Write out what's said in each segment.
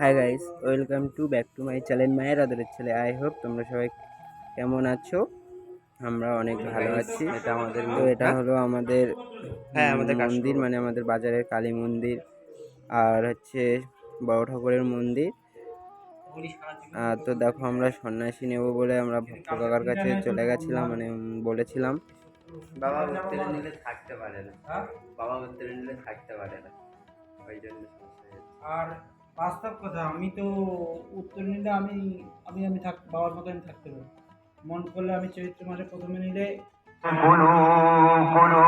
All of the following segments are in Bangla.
Hi guys welcome to back to my channel মায়ের আদরের ছেলে আই হোপ তোমরা সবাই কেমন আছো? আমরা অনেক ভালো আছি। এটা আমাদের তো এটা হলো আমাদের হ্যাঁ, আমাদের মন্দির মানে আমাদের বাজারের কালী মন্দির আর হচ্ছে বড় ঠাকুরের মন্দির। আর তো দেখো আমরা সন্ন্যাসী নেব বলে আমরা ভক্ত কাকার কাছে চলে গেছিলাম মানে বলেছিলাম। বাবা উত্তরে নিলে থাকতে পারে না। বাবা উত্তরে নিলে থাকতে পারে না। ওই জন্য আর বাস্তব কথা আমি তো উত্তর নিলে আমি আমি আমি থাক বাবার মতো আমি থাকতে পারি মন করলে আমি চৈত্র মাসে প্রথমে নিলে কুলু কুলু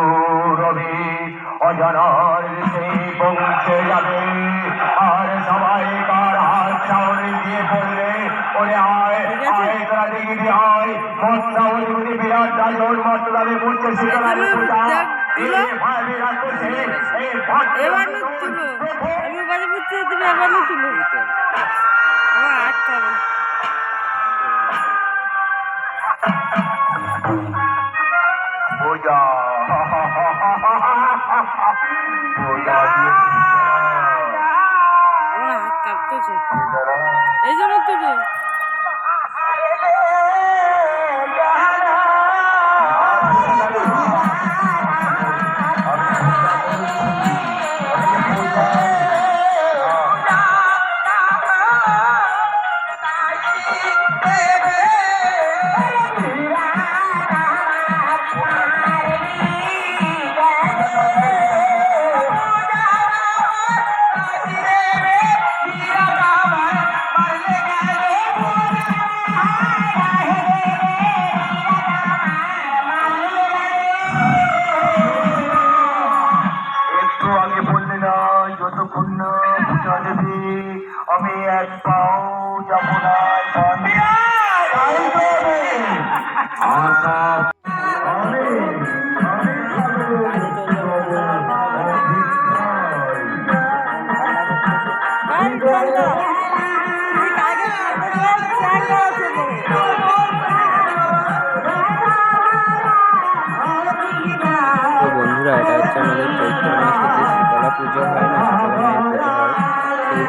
রবি অজানার সেই পৌঁছে যাবে। আর সবাই কার হাত চাউনি দিয়ে বললে ওরে আয় আয় তোরা দেখবি আয়। মত বুঝি বিরাট ডাজন মত তাদের পড়ছে এই এবার নুত তুলো। আমি বাজে বুঝতে তুমি আবার নুত তুলো। আমার আটটা এই জন্য তুলো।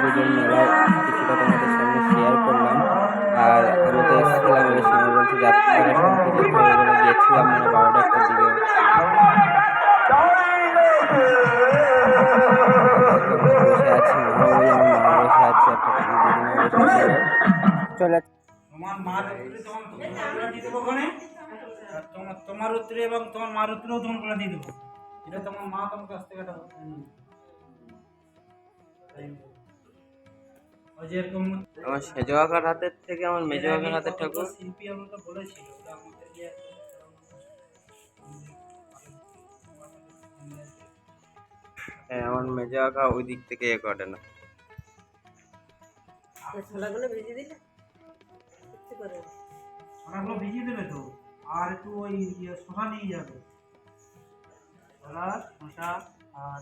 পুজোর মেলায় কিছুটা তোমাদের সামনে শেয়ার করলাম। আর আমি তো এসেছিলাম এবার সময় বলছে যাত্রীরা শুনতে যেতে হবে বলে গিয়েছিলাম মানে বারোটা একটা দিকে ওই আমার মা তোমার তোমার উত্তরে এবং তোমার মার এটা তোমার মা তোমার কাছ থেকে আমার সেজো কাকার হাতের থেকে আমার মেজো কাকার হাতের ঠাকুর। শিল্পী আমাকে বলেছিল হ্যাঁ আমার মেজো কাকা ওই দিক থেকে এ করে না। ছোলাগুলো ভেজে দিলে। ছড়াগুলো ভিজিয়ে দেবে তো আর একটু ওই ইয়ে শশা নিয়ে যাবে। ছড়া শশা আর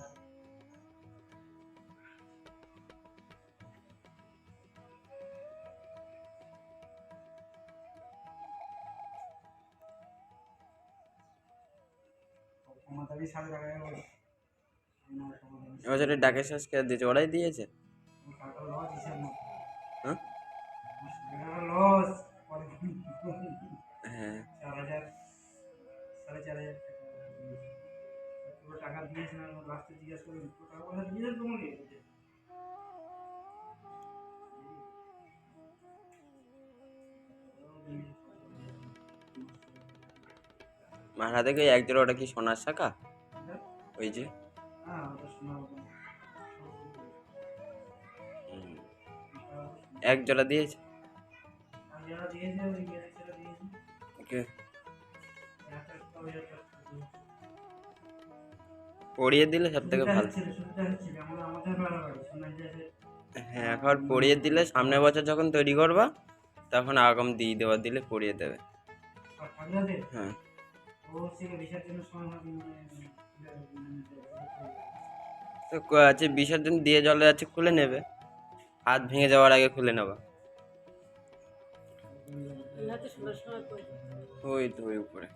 এবছরে ডাকের শ্বাস দিয়েছে, ওরাই দিয়েছে? হ্যাঁ? হ্যাঁ। টাকা দিয়েছে না, লাস্টে জিজ্ঞাসা করে টাকা পয়সা দিয়েছে তোমাকে? মার হাতে কি এক জোড়া ওটা কি সোনার শাখা? ওই যে। এক জোড়া দিয়েছে? ওকে। পরিয়ে দিলে সব থেকে ভালো। হ্যাঁ এখন পরিয়ে দিলে সামনের বছর যখন তৈরি করবা, তখন আগাম দিয়ে দেওয়া দিলে পরিয়ে দেবে। হ্যাঁ। তো আছে বিসর্জন দিয়ে জলে আছে, খুলে নেবে। হাত ভেঙে যাওয়ার আগে খুলে নেবা। ওই তো উপরে।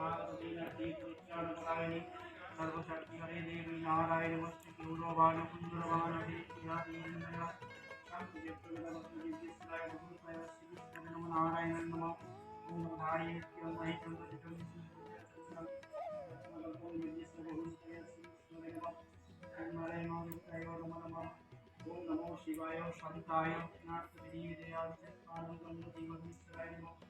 నాగదీనీకృత్యానుకారిణి సర్వశక్తిహరే దేవి నారాయణ మస్తి గౌరవాణ సుందరవాణ నారాయణ నమ ఓం నారాయణ ఓం నమో శివాయ శాంతాయ నాథ విధి విజయాయ ఆనందం దీవమిశ్రాయ నమః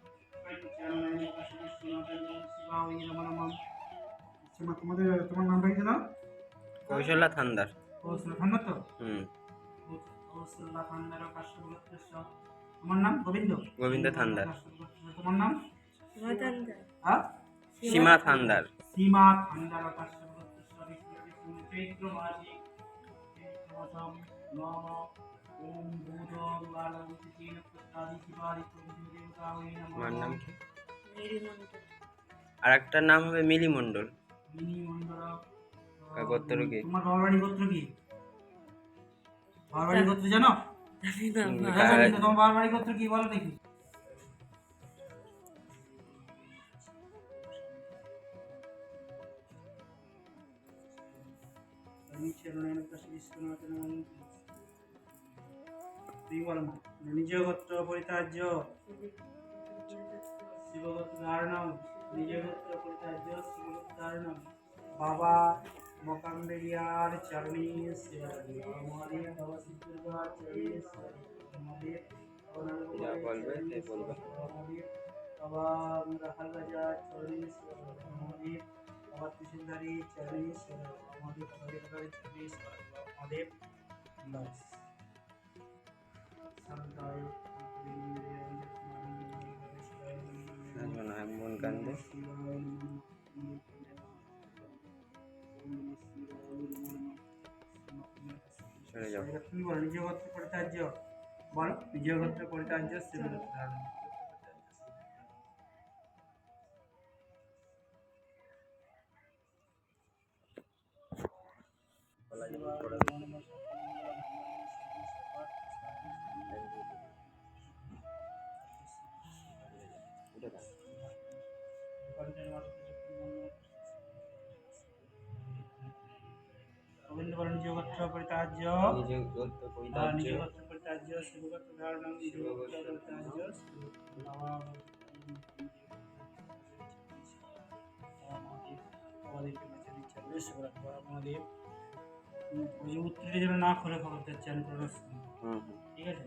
তোমাদের তোমার নামটা কি কৌশল্যা থান্দার তো হুম কৌশল্যা তোমার নাম? গোবিন্দ? গোবিন্দ থান্দার তোমার নাম? হ্যাঁ? সীমা থান্দার সীমা চৈত্র চৈত্র মাসম নম আমার নাম কি আর একটার নাম হবে মিলি মণ্ডল মন্ডল গোত্র কি? তোমার বাবার গোত্র কি? বাবার গোত্র জানো? তোমার বাবার গোত্র কি বলো দেখি। তুই বলো নিজ গোত্র পরিতার্য শিবগোত্র ধারণম নিজ গোত্র পরিতার্য শিবগোত্র ধারণম বাবা মকাম্বেরিয়ার চরণী আমাদের বাবা সিদ্ধুর্গার চরণী আমাদের বলবে বলবে। বাবা রাখাল রাজার চরণী আমাদের বাবা ত্রিশুলধারী চরণী আমাদের আমাদের চরণী আমাদের ব্লাউজ শান্তায় না, না, মন কান্দে সরে যাও তুমি বলো নিজ গোত্র পরিত্যাজ্য বলো নিজ গোত্র পরিত্যাজ্য শিবগোত্র ধারণ গোবিন্দ বলেন নিজ গোত্র পরিত্যাজ্য। নিজ গোত্র আর পরিতার্য নিজ গোত্র পরিত্যাজ্য শিবগোত্র ধারণ নিজ গোত্র পরিত্যাজ্য। আমাদেরকে বেঁচে দিচ্ছে বেশ ওই উত্তরটি যেন না খোলে খবর দিচ্ছেন প্রবেশ হুম হুম ঠিক আছে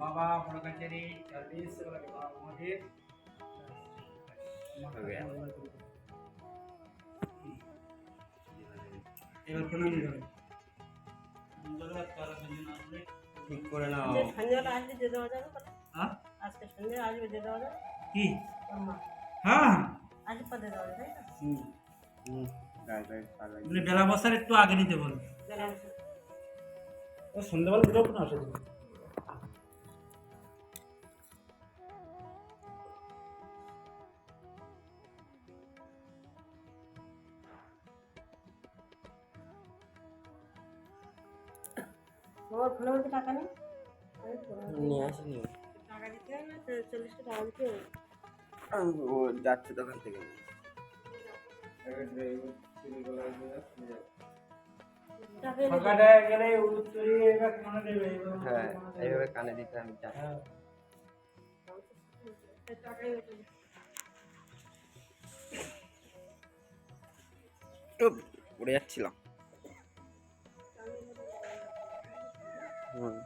বাবা বড় কাছারি চার্লিশ এবার ঠিক করে নাও আসবে যে দেওয়া যাবে? হ্যাঁ আজকে আসবে যে দেওয়া যাবে কি হ্যাঁ পদে দেওয়া যাবে হুম হুম মানে বেলা বসার একটু আগে নিতে বলবে। ও সন্ধ্যাবেলা তোমার ফোনের মধ্যে টাকা নেই। নিয়ে আসিনি টাকা দিতে হবে না চল্লিশটা টাকা দিতে হবে। ও যাচ্ছে দোকান থেকে। এবার মনে হ্যাঁ এইভাবে কানে দিতে আমি জানি হ্যাঁ। পড়ে যাচ্ছিলাম। হুম